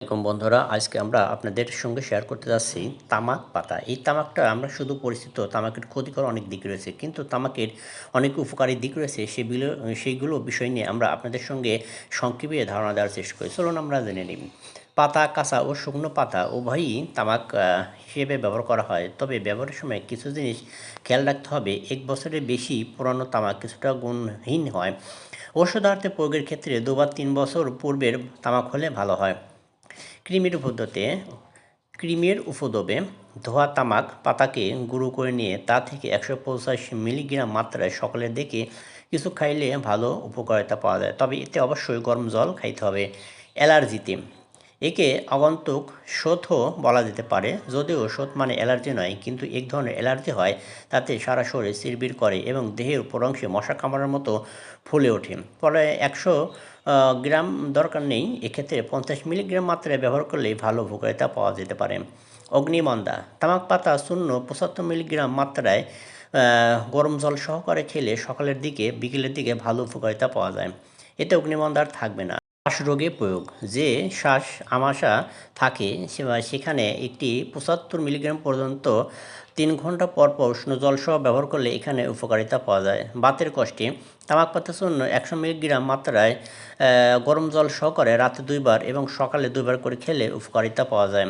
এরকম বন্ধুরা, আজকে আমরা আপনাদের সঙ্গে শেয়ার করতে যাচ্ছি তামাক পাতা। এই তামাকটা আমরা শুধু পরিচিত, তামাকের ক্ষতিকর অনেক দিক রয়েছে, কিন্তু তামাকের অনেক উপকারী দিক রয়েছে সেগুলো সেইগুলো বিষয় নিয়ে আমরা আপনাদের সঙ্গে সংক্ষেপে ধারণা দেওয়ার চেষ্টা করি। চলুন আমরা জেনে নিই। পাতা, কাঁচা ও শুকনো পাতা উভয়ই তামাক হিসেবে ব্যবহার করা হয়। তবে ব্যবহারের সময় কিছু জিনিস খেয়াল রাখতে হবে, এক বছরের বেশি পুরানো তামাক কিছুটা গুণহীন হয়। ঔষধার্থে প্রয়োগের ক্ষেত্রে দুবার তিন বছর পূর্বের তামাক হলে ভালো হয়। ক্রিমের উপদ্রতে ক্রিমের উপদ্রবে ধোয়া তামাক, পাতাকে গুঁড়ো করে নিয়ে তা থেকে একশো পঁচাশি মিলিগ্রাম মাত্রায় সকালের দেখে কিছু খাইলে ভালো উপকারিতা পাওয়া যায়। তবে এতে অবশ্যই গরম জল খাইতে হবে। অ্যালার্জিতে, একে আগন্তুক শোথও বলা যেতে পারে। যদিও শোথ মানে অ্যালার্জি নয়, কিন্তু এক ধরনের অ্যালার্জি হয়, তাতে সারা শরীর চিরবির করে এবং দেহের উপর অংশে মশা কামড়ার মতো ফুলে ওঠে। ফলে একশো গ্রাম দরকার নেই। এক্ষেত্রে পঞ্চাশ মিলিগ্রাম মাত্রায় ব্যবহার করলেই ভালো উপকারিতা পাওয়া যেতে পারে। অগ্নিমন্দা, তামাক পাতা শূন্য পঁচাত্তর মিলিগ্রাম মাত্রায় গরম জল সহকারে খেলে সকালের দিকে, বিকেলের দিকে ভালো উপকারিতা পাওয়া যায়। এতে অগ্নিমন্দার থাকবে না। শ্বাস রোগে প্রয়োগ, যে শ্বাস আমাশা থাকে সেখানে একটি পঁচাত্তর মিলিগ্রাম পর্যন্ত তিন ঘণ্টা পর পর উষ্ণ জল সহ ব্যবহার করলে এখানে উপকারিতা পাওয়া যায়। বাতের কষ্টে, তামাক পাতার জন্য একশো মিলিগ্রাম মাত্রায় গরম জল সহকারে রাতে দুইবার এবং সকালে দুইবার করে খেলে উপকারিতা পাওয়া যায়।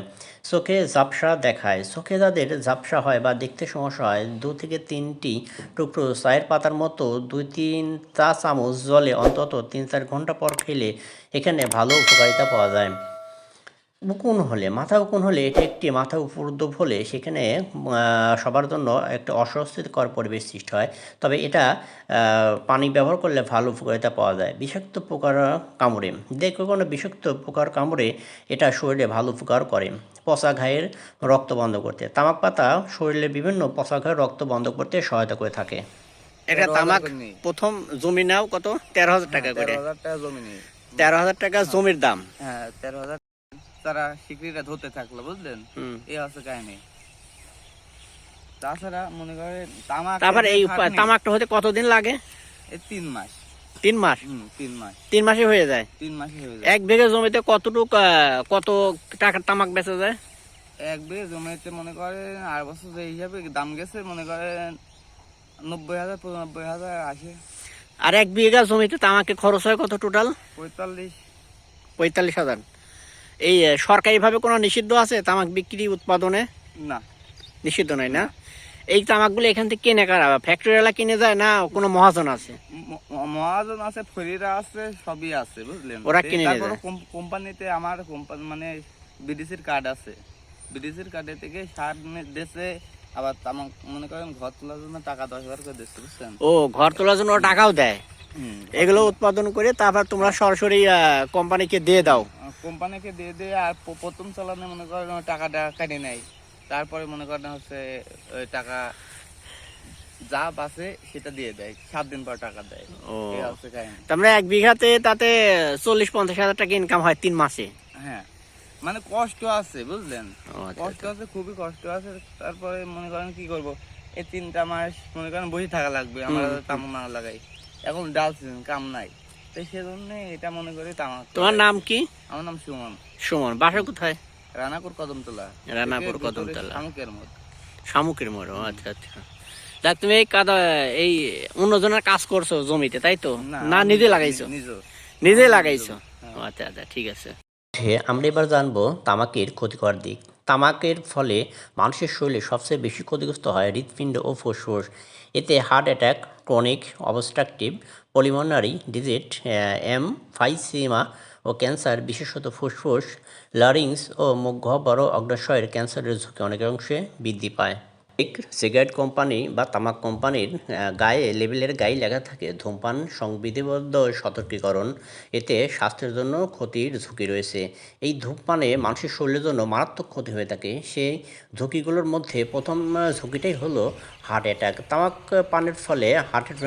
চোখে ঝাপসা দেখায়। চোখে যাদের ঝাপসা হয় বা দেখতে সমস্যা হয়, দু থেকে তিনটি টুকরো চায়ের পাতার মতো দুই তিন চা চামচ জলে অন্তত তিন চার ঘণ্টা পর খেলে এখানে ভালো উপকারিতা পাওয়া যায়। উকুন হলে মাথা উকুন হলে এটি একটি মাথা উপদ্রব হলে সেখানে সবার জন্য একটা অস্বস্তিকর পরিবেশ সৃষ্টি হয়। তবে এটা পানি ব্যবহার করলে ভালো উপকারিতা পাওয়া যায়। বিষাক্ত পোকার কামড়ে দেখো কোনো বিষাক্ত পোকার কামড়ে এটা শরীরে ভালো উপকার করে। পচা ঘায়ের রক্ত বন্ধ করতে তামাক পাতা শরীরে বিভিন্ন পচা ঘায়ের রক্ত বন্ধ করতে সহায়তা করে থাকে। এটা তামাক প্রথম জমি নাও কত? তেরো হাজার টাকা করে। তেরো হাজার টাকা তেরো হাজার টাকা জমির দাম। হ্যাঁ তেরো হাজার তারা শিকড়িটা ধরতে থাকল বুঝলেন। এই হচ্ছে কাহিনী। তাছাড়া মনে করেন তামাক তারপর এই তামাকটা হতে কতদিন লাগে? এই তিন মাস। তিন মাস? তিন মাস। তিন মাসে হয়ে যায়? তিন মাসে হয়ে যায়। এক বিঘা জমিতে কতটুক কত টাকার তামাক বেচা যায়? এক বিঘে জমিতে মনে করেন আর বছর যে হিসাবে দাম গেছে মনে করেন নব্বই হাজার পঁচানব্বই হাজার আসে। আর এক বিঘা জমিতে তামাকে খরচ হয় কত টোটাল পঁয়তাল্লিশ। পঁয়তাল্লিশ হাজার। এই সরকারিভাবে কোনো নিষিদ্ধ আছে তামাক বিক্রি উৎপাদনে? না। নিষিদ্ধ নয় না? এই তামাকগুলো এখান থেকে কিনে কারা? ফ্যাক্টরিওয়ালা কিনে যায় না কোনো মহাজন আছে? মহাজন আছে ফরিরা আছে সবই আছে বুঝলেন? ওরা কিনে নিয়ে তারপরে কোম্পানিতে আমার কোম্পানি মানে বিডিসির কার্ড আছে। বিডিসির কার্ডে থেকে সার দেশে আবার তামাক মনে করেন ঘর তোলার জন্য টাকা দশ হাজার করে দিচ্ছে বুঝছেন? ও ঘর তোলার জন্য টাকাও দেয়? এগুলো উৎপাদন করে তারপর তোমরা সরাসরি কোম্পানিকে দিয়ে দাও। কোম্পানিকে দিয়ে দিয়ে আর প্রথম চালানে মনে করেন টাকাটা কেটে নেয়। তারপরে মনে করেন হচ্ছে টাকা যা বাসে সেটা দিয়ে দেয় সাত দিন পর টাকা দেয়। তার মানে এক বিঘাতে তাতে চল্লিশ পঞ্চাশ হাজার টাকা ইনকাম হয় তিন মাসে। হ্যাঁ মানে কষ্ট আছে বুঝলেন? আচ্ছা, কষ্ট আছে খুবই কষ্ট আছে তারপরে মনে করেন কি করব এই তিনটা মাস মনে করেন বসে থাকা লাগবে আমরা মারা লাগাই। এখন ডাল সিজন কাম নাই। তো সেজন্য এটা মনে করি তামাক। তোমার নাম কি? আমার নাম সুমন। সুমন বাসা কোথায়? রানাপুর কদমতলা। রানাপুর কদমতলা। শামুকের মধ্যে শামুকের মোড় আচ্ছা আচ্ছা। যাক তুমি এই কাদা এই অন্যজনের কাজ করছ জমিতে তাই তো? না নিজে লাগাইছো? নিজে। লাগাইছো? হ্যাঁ। আচ্ছা আচ্ছা ঠিক আছে। আমরা এবার জানব তামাকের ক্ষতিকর দিক। তামাকের ফলে মানুষের শরীরে সবচেয়ে বেশি ক্ষতিগ্রস্ত হয় হৃৎপিণ্ড ও ফুসফুস। এতে heart attack chronic obstructive pulmonary disease emphysema ও ক্যান্সার বিশেষত ফুসফুস লারিংস ও মুখ বড় অগ্রাশয়ের ক্যান্সারের ঝুঁকি অনেকাংশে বৃদ্ধি পায়। সিগারেট কোম্পানি বা তামাক কোম্পানির গায়ে লেবেলের গায়ে লেখা থাকে ধূমপান সংবিধিবদ্ধ সতর্কীকরণ। এতে স্বাস্থ্যের জন্য ক্ষতির ঝুঁকি রয়েছে। এই ধূমপানে মানুষের শরীরের জন্য মারাত্মক ক্ষতি হয়ে থাকে। সেই ঝুঁকিগুলোর মধ্যে প্রথম ঝুঁকিটাই হলো হার্ট অ্যাটাক। তামাক পানের ফলে হার্টের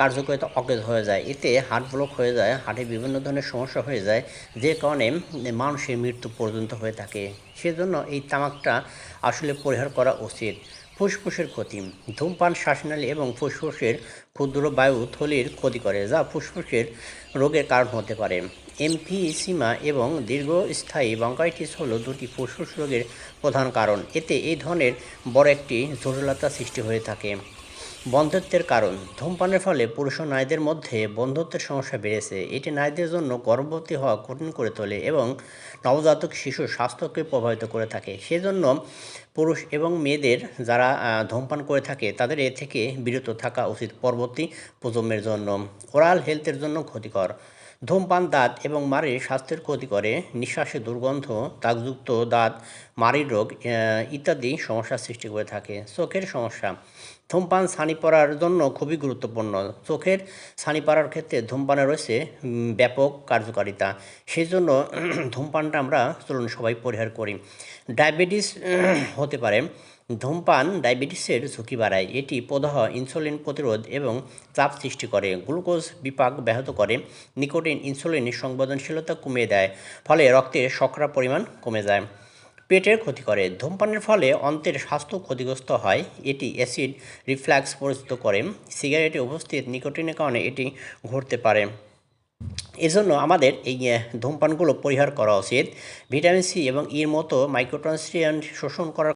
কার্যকারিতা অকেজ হয়ে যায়। এতে হার্ট ব্লক হয়ে যায় হার্টে বিভিন্ন ধরনের সমস্যা হয়ে যায়, যে কারণে মানুষের মৃত্যু পর্যন্ত হয়ে থাকে। সেজন্য এই তামাকটা আসলে পরিহার করা উচিত। ফুসফুসের ক্ষতি, ধূমপান, শ্বাসনালী এবং ফুসফুসের ক্ষুদ্র বায়ু থলির ক্ষতি করে, যা ফুসফুসের রোগের কারণ হতে পারে। এমফিসিমা এবং দীর্ঘস্থায়ী ব্রঙ্কাইটিস হলো দুটি ফুসফুস রোগের প্রধান কারণ। এতে এই ধরনের বড় একটি জটিলতা সৃষ্টি হয়ে থাকে। বন্ধ্যত্বের কারণ। ধূমপানের ফলে পুরুষ ও নারীদের মধ্যে বন্ধ্যত্বের সমস্যা বেড়েছে। এটি নারীদের জন্য গর্ভবতী হওয়া কঠিন করে তোলে এবং নবজাতক শিশুর স্বাস্থ্যকে প্রভাবিত করে থাকে। সেজন্য পুরুষ এবং মেয়েদের যারা ধূমপান করে থাকে, তাদের এ থেকে বিরত থাকা উচিত পরবর্তী প্রজন্মের জন্য। ওরাল হেলথের জন্য ক্ষতিকর। ধূমপান দাঁত এবং মাড়ির স্বাস্থ্যের ক্ষতি করে। নিঃশ্বাসে দুর্গন্ধ, দাগযুক্ত দাঁত, মাড়ির রোগ ইত্যাদি সমস্যার সৃষ্টি করে থাকে। চোখের সমস্যা। ধূমপান ছানি পড়ার জন্য খুবই গুরুত্বপূর্ণ। চোখের ছানি পড়ার ক্ষেত্রে ধূমপানের রয়েছে ব্যাপক কার্যকারিতা। সেই জন্য ধূমপানটা আমরা, চলুন সবাই পরিহার করি। ডায়াবেটিস হতে পারে। ধূমপান ডায়াবেটিসের ঝুঁকি বাড়ায়। এটি প্রদাহ, ইনসুলিন প্রতিরোধ এবং চাপ সৃষ্টি করে। গ্লুকোজ বিপাক ব্যাহত করে। নিকোটিন ইনসুলিনের সংবেদনশীলতা কমিয়ে দেয়। ফলে রক্তে শর্করা পরিমাণ কমে যায়। পেটের ক্ষতি করে। ধূমপানের ফলে অন্তের স্বাস্থ্য ক্ষতিগ্রস্ত হয়। এটি অ্যাসিড রিফ্ল্যাক্স পরিচিত করে। সিগারেটে উপস্থিত নিকোটিনের কারণে এটি ঘটতে পারে। এজন্য আমাদের এই ধূমপানগুলো পরিহার করা উচিত। ভিটামিন সি এবং ইর মতো মাইক্রোট্রান্সিয়ান শোষণ করার